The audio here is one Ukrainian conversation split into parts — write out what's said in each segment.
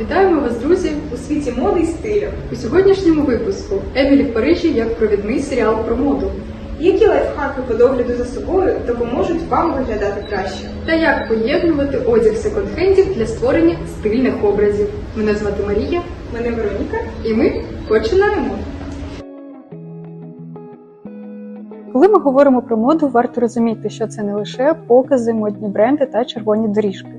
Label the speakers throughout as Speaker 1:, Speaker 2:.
Speaker 1: Вітаємо вас, друзі,
Speaker 2: у світі моди і стилю.
Speaker 1: у сьогоднішньому випуску Емілі в Парижі як провідний серіал про моду.
Speaker 2: Які лайфхаки по догляду за собою допоможуть вам виглядати краще?
Speaker 1: Та як поєднувати одяг секонд-хендів для створення стильних образів. Мене звати Марія,
Speaker 2: Мене Вероніка.
Speaker 1: і ми починаємо.
Speaker 3: Коли ми говоримо про моду, варто розуміти, що це не лише покази, модні бренди та червоні доріжки.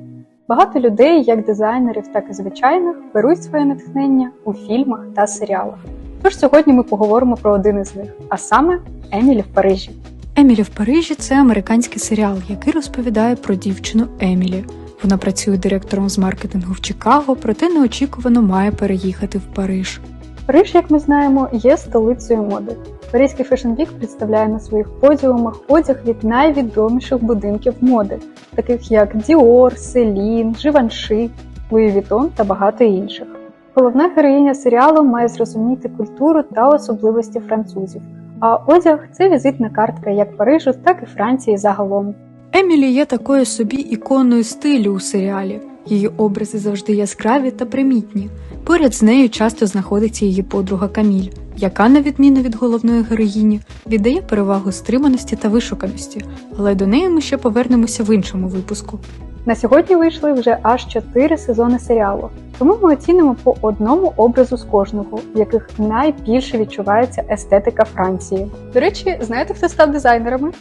Speaker 3: Багато людей, як дизайнерів, так і звичайних, беруть своє натхнення у фільмах та серіалах. Тож сьогодні ми поговоримо про один із них, а саме Емілі в Парижі.
Speaker 4: Емілі в Парижі це американський серіал, який розповідає про дівчину Емілі. Вона працює директором з маркетингу в Чикаго, проте неочікувано має переїхати в Париж.
Speaker 3: Париж, як ми знаємо, є столицею моди. Паризький Fashion Week представляє на своїх подіумах одяг від найвідоміших будинків моди, таких як Dior, Celine, Givenchy, Louis Vuitton та багато інших. Головна героїня серіалу має зрозуміти культуру та особливості французів. А одяг це візитна картка як Парижу, так і Франції загалом.
Speaker 4: Емілі є такою собі іконою стилю у серіалі. Її образи завжди яскраві та примітні. Поряд з нею часто знаходиться її подруга Каміль, яка, на відміну від головної героїні, віддає перевагу стриманості та вишуканості, але до неї ми ще повернемося в іншому випуску.
Speaker 3: На сьогодні вийшли вже аж чотири сезони серіалу, тому ми оцінимо по одному образу з кожного, в яких найбільше відчувається естетика Франції. До речі, знаєте, хто став дизайнерами?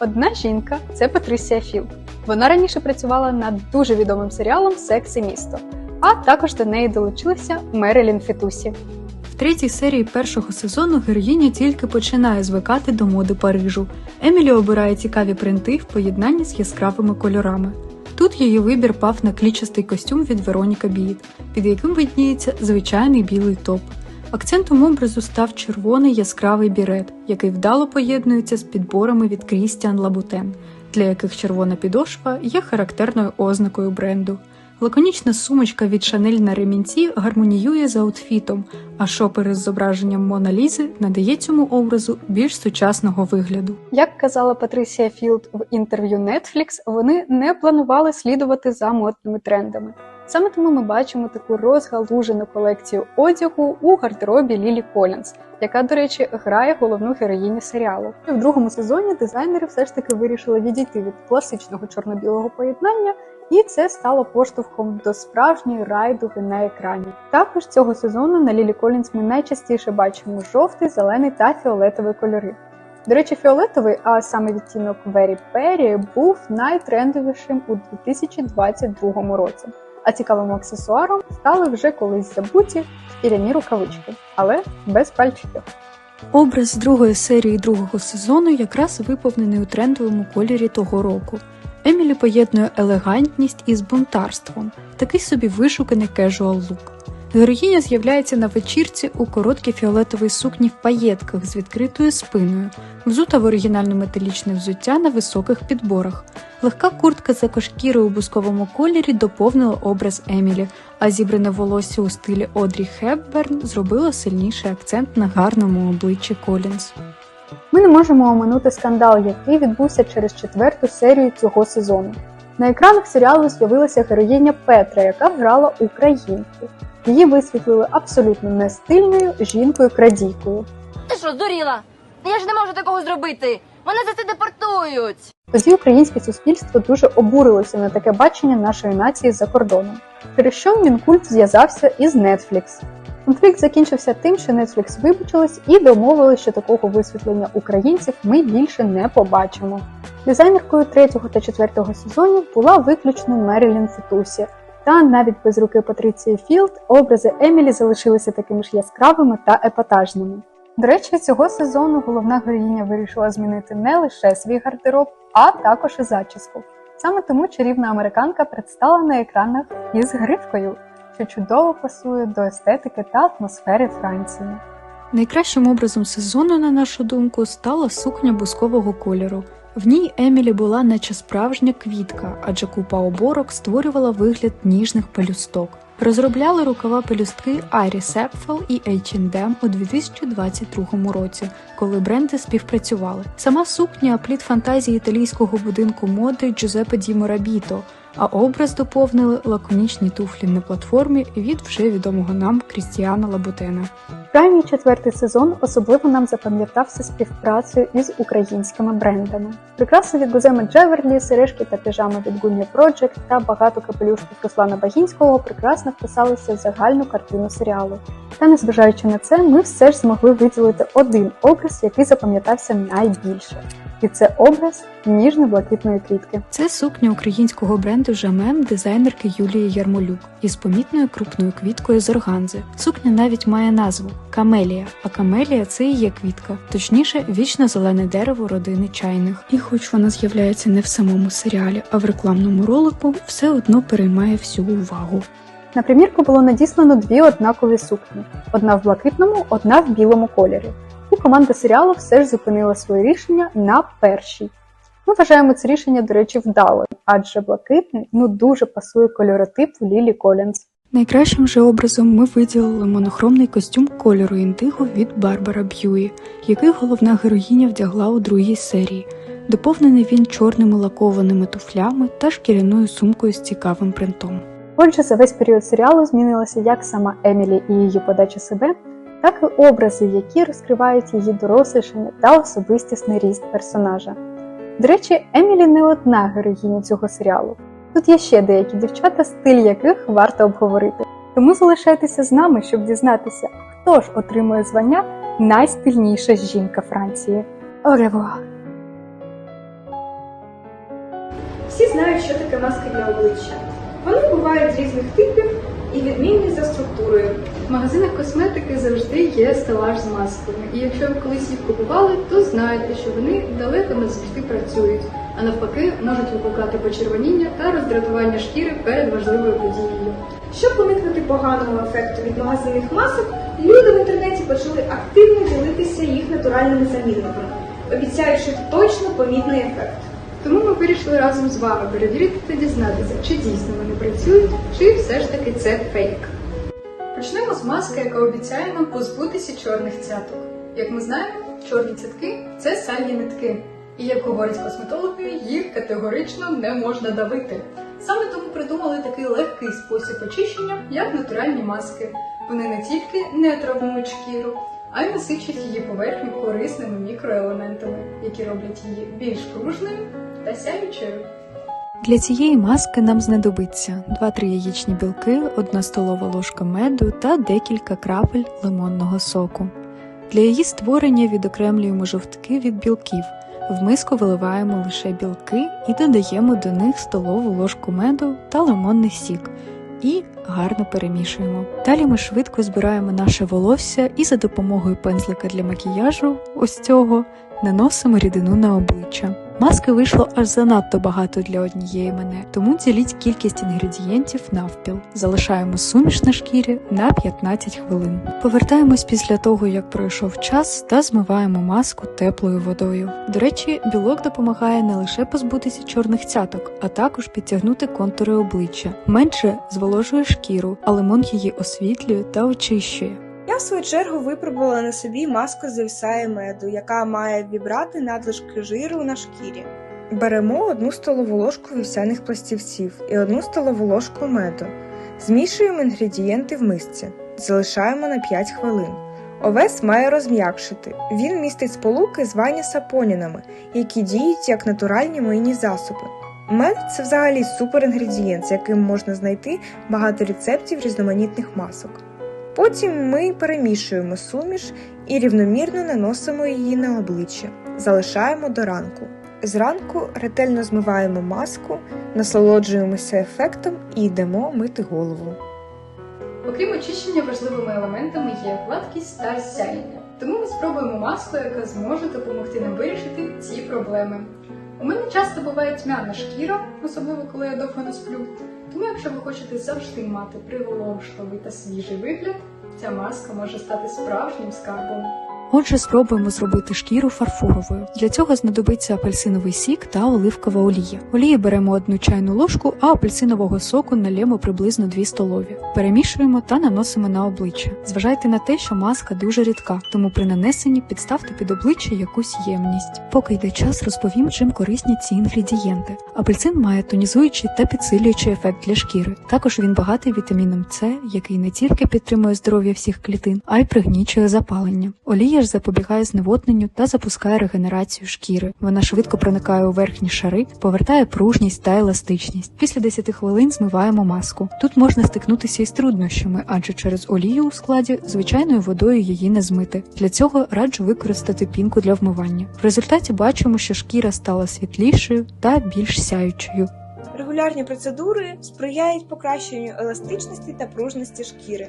Speaker 3: Одна жінка це Патрисія Філд. Вона раніше працювала над дуже відомим серіалом Секс і місто. А також до неї долучилася Мерилін Фетусі.
Speaker 4: В третій серії першого сезону героїня тільки починає звикати до моди Парижу. Емілі обирає цікаві принти в поєднанні з яскравими кольорами. Тут її вибір пав на клічастий костюм від Вероніка Біїт, під яким видніється звичайний білий топ. Акцентом образу став червоний яскравий бірет, який вдало поєднується з підборами від Крістіан Лабутен, для яких червона підошва є характерною ознакою бренду. Лаконічна сумочка від Шанель на ремінці гармоніює з аутфітом, а шопери з зображенням Мона Лізи надає цьому образу більш сучасного вигляду.
Speaker 3: Як казала Патрисія Філд в інтерв'ю Netflix, вони не планували слідувати за модними трендами. Саме тому ми бачимо таку розгалужену колекцію одягу у гардеробі Лілі Колінс, яка, до речі, грає головну героїню серіалу. В другому сезоні дизайнери все ж таки вирішили відійти від класичного чорно-білого поєднання, і це стало поштовхом до справжньої райдуги на екрані. Також цього сезону на Лілі Колінс ми найчастіше бачимо жовтий, зелений та фіолетовий кольори. До речі, фіолетовий, а саме відтінок Very Perry, був найтрендовішим у 2022 році. А цікавим аксесуаром стали вже колись забуті шкіряні рукавички, але без пальчиків.
Speaker 4: Образ другої серії другого сезону якраз виповнений у трендовому кольорі того року. Емілі поєднує елегантність із бунтарством, такий собі вишуканий кежуал лук. Героїня з'являється на вечірці у короткій фіолетовій сукні в паєтках з відкритою спиною, взута в оригінальне металічне взуття на високих підборах. Легка куртка з екошкіри у бусковому кольорі доповнила образ Емілі, а зібране волосся у стилі Одрі Хепберн зробило сильніший акцент на гарному обличчі Колінз.
Speaker 3: Ми не можемо оминути скандал, який відбувся через четверту серію цього сезону. На екранах серіалу з'явилася героїня Петра, яка грала українку. Її висвітлили абсолютно нестильною жінкою-крадійкою.
Speaker 5: Ти що, здуріла? Я ж не можу такого зробити. Мене за це депортують.
Speaker 3: Тоді українське суспільство дуже обурилося на таке бачення нашої нації за кордоном, через що Мінкульт зв'язався із Netflix. Конфлікт закінчився тим, що Netflix вибачились і домовили, що такого висвітлення українців ми більше не побачимо. Дизайнеркою третього та четвертого сезонів була виключно Мерілін Фетусі, та навіть без руки Патриції Філд образи Емілі залишилися такими ж яскравими та епатажними. До речі, цього сезону головна героїня вирішила змінити не лише свій гардероб, а також і зачіску. Саме тому чарівна американка предстала на екранах із гривкою, що чудово пасує до естетики та атмосфери Франції.
Speaker 4: Найкращим образом сезону, на нашу думку, стала сукня бускового кольору. В ній Емілі була наче справжня квітка, адже купа оборок створювала вигляд ніжних пелюсток. Розробляли рукава пелюстки Айрі Сепфел і H&M у 2022 році, коли бренди співпрацювали. Сама сукня плід фантазії італійського будинку моди Джузеппе Ді Морабіто, а образ доповнили лаконічні туфлі на платформі від вже відомого нам Крістіана Лабутена.
Speaker 3: Крайній четвертий сезон особливо нам запам'ятався співпрацею із українськими брендами. Прикраси від Гуземи Джеверлі, сережки та піжами від Гуня Project та багато капелюшків Руслана Багінського прекрасно вписалися в загальну картину серіалу. Та незважаючи на це, ми все ж змогли виділити один образ, який запам'ятався найбільше. І це образ ніжно-блакитної квітки.
Speaker 4: Це сукня українського бренду Жамем дизайнерки Юлії Ярмолюк із помітною крупною квіткою з органзи. Сукня навіть має назву Камелія, а камелія це і є квітка, точніше, вічно зелене дерево родини чайних. І хоч вона з'являється не в самому серіалі, а в рекламному ролику, все одно переймає всю увагу.
Speaker 3: На примірку було надіслано дві однакові сукні: одна в блакитному, одна в білому кольорі. Команда серіалу все ж зупинила своє рішення на першій. Ми вважаємо це рішення, до речі, вдалим, адже блакитний ну дуже пасує кольоротипу Лілі Колінз.
Speaker 4: Найкращим же образом ми виділили монохромний костюм кольору індиго від Барбара Б'юї, який головна героїня вдягла у другій серії. Доповнений він чорними лакованими туфлями та шкіряною сумкою з цікавим принтом.
Speaker 3: Отже, за весь період серіалу змінилася як сама Емілі і її подача себе, так і образи, які розкривають її дорослішання та особистісний ріст персонажа. До речі, Емілі не одна героїня цього серіалу. Тут є ще деякі дівчата, стиль яких варто обговорити. Тому залишайтеся з нами, щоб дізнатися, хто ж отримує звання найстильніша жінка Франції. Оревуар!
Speaker 2: Всі знають, що таке маски для обличчя. Вони бувають різних типів і відмінні за структурою.
Speaker 1: В магазинах косметики завжди є стелаж з масками. І якщо ви колись їх купували, то знаєте, що вони далеко не завжди працюють, а навпаки можуть викликати почервоніння та роздратування шкіри перед важливою подією.
Speaker 2: Щоб уникнути поганого ефекту від магазинних масок, люди в інтернеті почали активно ділитися їх натуральними замінниками, обіцяючи точно помітний ефект.
Speaker 1: Тому ми вирішили разом з вами перевірити та дізнатися, чи дійсно вони працюють, чи все ж таки це фейк. Почнемо з маски, яка обіцяє нам позбутися чорних цяток. Як ми знаємо, чорні цятки це сальні нитки. І як говорять косметологи, їх категорично не можна давити. Саме тому придумали такий легкий спосіб очищення, як натуральні маски. Вони не тільки не травмують шкіру, а й насичують її поверхню корисними мікроелементами, які роблять її більш пружною та сяючою.
Speaker 4: Для цієї маски нам знадобиться 2-3 яєчні білки, 1 столова ложка меду та декілька крапель лимонного соку. Для її створення відокремлюємо жовтки від білків. В миску виливаємо лише білки і додаємо до них столову ложку меду та лимонний сік. І гарно перемішуємо. Далі ми швидко збираємо наше волосся і за допомогою пензлика для макіяжу, ось цього, наносимо рідину на обличчя. Маски вийшло аж занадто багато для однієї мене, тому діліть кількість інгредієнтів навпіл. Залишаємо суміш на шкірі на 15 хвилин. Повертаємось після того, як пройшов час, та змиваємо маску теплою водою. До речі, білок допомагає не лише позбутися чорних цяток, а також підтягнути контури обличчя. Менше зволожує шкіру, а лимон її освітлює та очищує.
Speaker 2: Я в свою чергу випробувала на собі маску з вівса меду, яка має вібрати надлишки жиру на шкірі. Беремо одну столову ложку вівсяних пластівців і одну столову ложку меду. Змішуємо інгредієнти в мисці, залишаємо на 5 хвилин. Овес має розм'якшити. Він містить сполуки, звані сапонінами, які діють як натуральні мийні засоби. Мед це взагалі суперінгредієнт, з яким можна знайти багато рецептів різноманітних масок. Потім ми перемішуємо суміш і рівномірно наносимо її на обличчя, залишаємо до ранку. Зранку ретельно змиваємо маску, насолоджуємося ефектом і йдемо мити голову.
Speaker 1: Окрім очищення, важливими елементами є гладкість та сяєння. Тому ми спробуємо маску, яка зможе допомогти нам вирішити ці проблеми. У мене часто буває тьмяна шкіра, особливо коли я довго не сплю. Тому, якщо ви хочете завжди мати приголомшливий та свіжий вигляд, ця маска може стати справжнім скарбом.
Speaker 4: Отже, спробуємо зробити шкіру фарфоровою. Для цього знадобиться апельсиновий сік та оливкова олія. Олії беремо одну чайну ложку, а апельсинового соку налємо приблизно 2 столові. Перемішуємо та наносимо на обличчя. Зважайте на те, що маска дуже рідка, тому при нанесенні підставте під обличчя якусь ємність. Поки йде час, розповім, чим корисні ці інгредієнти. Апельсин має тонізуючий та підсилюючий ефект для шкіри. Також він багатий вітаміном С, який не тільки підтримує здоров'я всіх клітин, а й пригнічує запалення. Олія ж запобігає зневодненню та запускає регенерацію шкіри. Вона швидко проникає у верхні шари, повертає пружність та еластичність. Після 10 хвилин змиваємо маску. Тут можна стикнутися із труднощами, адже через олію у складі звичайною водою її не змити. Для цього раджу використати пінку для вмивання. В результаті бачимо, що шкіра стала світлішою та більш сяючою.
Speaker 2: Регулярні процедури сприяють покращенню еластичності та пружності шкіри.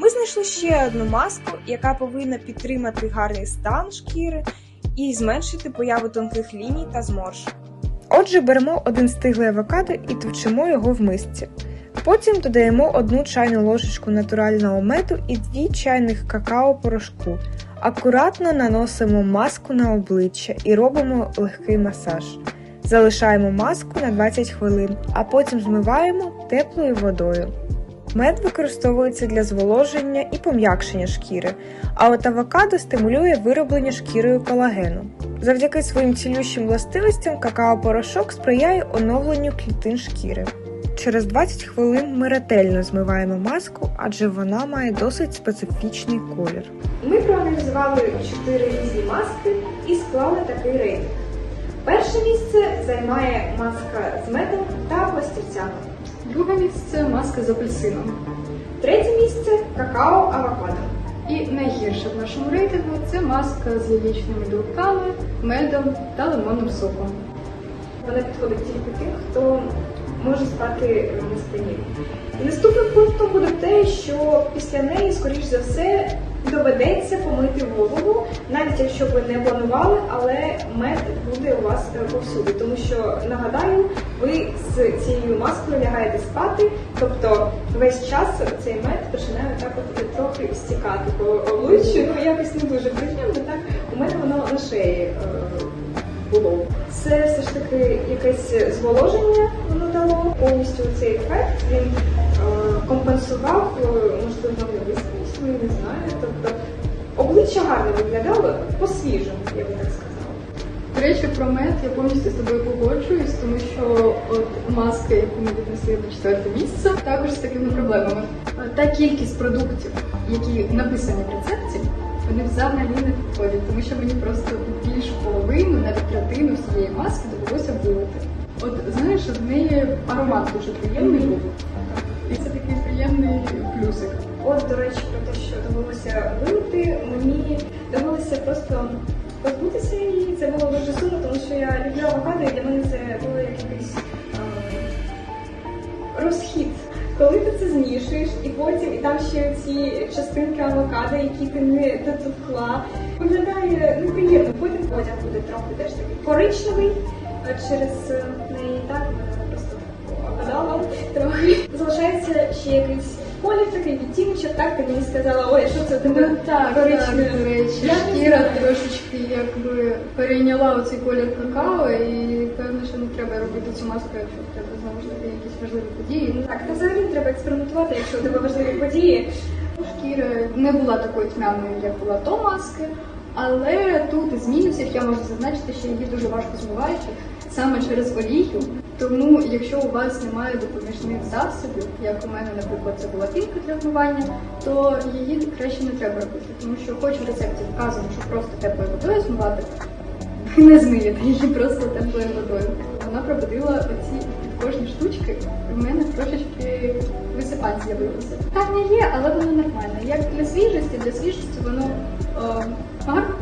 Speaker 2: Ми знайшли ще одну маску, яка повинна підтримати гарний стан шкіри і зменшити появу тонких ліній та зморшок. Отже, беремо один стиглий авокадо і товчимо його в мисці. Потім додаємо одну чайну ложечку натурального меду і дві чайних какао-порошку. Акуратно наносимо маску на обличчя і робимо легкий масаж. Залишаємо маску на 20 хвилин, а потім змиваємо теплою водою. Мед використовується для зволоження і пом'якшення шкіри, а от авокадо стимулює вироблення шкірою колагену. Завдяки своїм цілющим властивостям какао-порошок сприяє оновленню клітин шкіри. Через 20 хвилин ми ретельно змиваємо маску, адже вона має досить специфічний колір. Ми проаналізували 4 різні маски і склали такий рейтинг. Перше місце займає маска з медом та пластівцями.
Speaker 3: Друге місце маска з апельсином.
Speaker 2: Третє місце какао авокадо.
Speaker 3: І найгірше в нашому рейтингу це маска з яєчними білками, медом та лимонним соком.
Speaker 2: Вона підходить тільки тим, хто може спати на спині. Наступним пунктом буде те, що після неї, скоріш за все, доведеться помити голову, навіть якщо ви не планували, але мед буде у вас е, повсюди. Тому що нагадаю, ви з цією маскою лягаєте спати, тобто весь час цей мед починає так от трохи стікати по обличчю. Ну якось не дуже приємно. Так у мене воно на шиї е, було. Це все ж таки якесь зволоження воно дало повністю цей ефект. Він е, компенсував, е, можливо, невисність, не знаю. Тобто обличчя гарно виглядало по-свіжому, я би так сказала.
Speaker 3: До речі, про мед я повністю з тобою погоджуюсь, тому що от маска, яку ми віднесли на четверте місце, також з такими проблемами. Та кількість продуктів, які написані в рецепті, вони взагалі не підходять, тому що мені просто більш половину, навіть третину всієї маски довелося вилити. От знаєш, в неї аромат дуже приємний був. І це такий приємний плюсик.
Speaker 2: От, до речі, про те, що довелося вилити, мені довелося просто позбутися її. Це було дуже сумно, тому що я люблю авокадо, і для мене це було як якийсь е, розхід. Коли ти це змішуєш, і потім і там ще ці частинки авокадо, які ти не дотовкла, виглядає неприємно. Потім одяг буде трохи теж такий коричневий через е, неї так просто опадала трохи. Залишається ще якийсь колір, такий відтіночок, так ти мені сказала, ой, а що це тебе
Speaker 3: Ну так,
Speaker 2: коричневе?
Speaker 3: так, до речі,
Speaker 2: Я не
Speaker 3: шкіра
Speaker 2: знаю.
Speaker 3: трошечки якби перейняла оцей колір какао, і певно, що не треба робити цю маску, якщо в тебе знову ж таки якісь важливі події. Ну,
Speaker 2: Так, та взагалі треба експериментувати, якщо у тебе важливі події.
Speaker 3: Шкіра не була такою тьмяною, як була до маски, але тут із мінусів я можу зазначити, що її дуже важко змиваючи саме через олію. Тому, якщо у вас немає допоміжних засобів, як у мене, наприклад, це була пінка для вмивання, то її краще не треба робити, тому що хоч в рецепті вказано, що просто теплою водою змивати, ви не змиєте її просто теплою водою. Вона пробудила оці кожні штучки, в мене трошечки висипань з'явилося. Питання є, але воно нормальне. Як для свіжості, для свіжості воно е, гарно,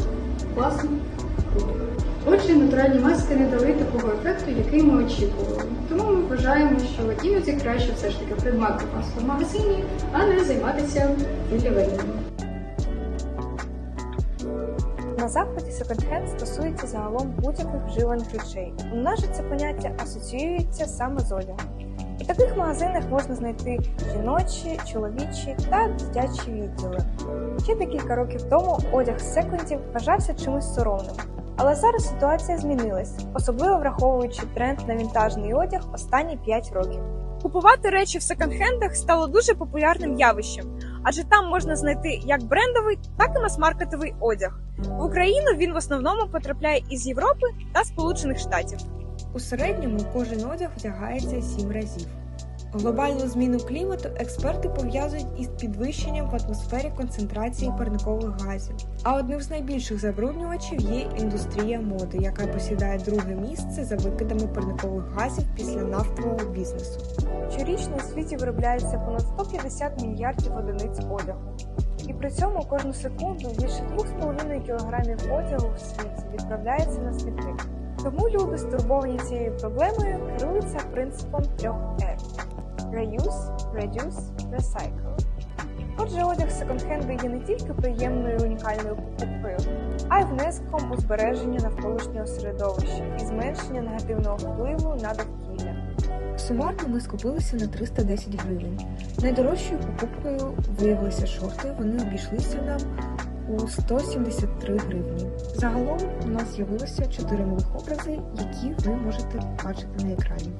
Speaker 3: класно. Отже, натуральні маски не дали такого ефекту, який ми очікували. Тому ми вважаємо, що іноді краще все ж таки придбати маску в магазині, а не займатися вілівельними.
Speaker 2: На заході секонд-хенд стосується загалом будь-яких вживаних речей. У нас же це поняття асоціюється саме з одягом. У таких магазинах можна знайти жіночі, чоловічі та дитячі відділи. Ще декілька років тому одяг з секондів вважався чимось соромним. Але зараз ситуація змінилась, особливо враховуючи тренд на вінтажний одяг останні 5 років. Купувати речі в секонд-хендах стало дуже популярним явищем, адже там можна знайти як брендовий, так і мас-маркетовий одяг. В Україну він в основному потрапляє із Європи та Сполучених Штатів. У середньому кожен одяг вдягається 7 разів. Глобальну зміну клімату експерти пов'язують із підвищенням в атмосфері концентрації парникових газів. А одним з найбільших забруднювачів є індустрія моди, яка посідає друге місце за викидами парникових газів після нафтового бізнесу. Щорічно у світі виробляється понад 150 мільярдів одиниць одягу. І при цьому кожну секунду більше 2,5 кілограмів одягу в світі відправляється на смітник. Тому люди, стурбовані цією проблемою, керуються принципом трьох R – Reuse, Reduce, Recycle. Отже, одяг секонд-хенду є не тільки приємною унікальною покупкою, а й внеском у збереження навколишнього середовища і зменшення негативного впливу на довкілля. Сумарно ми скупилися на 310 гривень. Найдорожчою покупкою виявилися шорти. Вони обійшлися нам у 173 гривні. Загалом у нас з'явилося 4 нових образи, які ви можете бачити на екрані.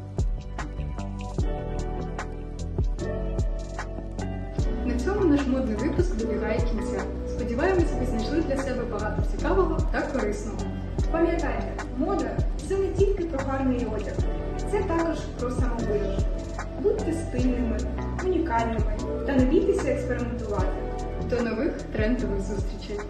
Speaker 1: Наш модний випуск добігає кінця. Сподіваємось, ви знайшли для себе багато цікавого та корисного. Пам'ятайте, мода це не тільки про гарний одяг, це також про самовираження. Будьте стильними, унікальними та не бійтеся експериментувати. До нових трендових зустрічей!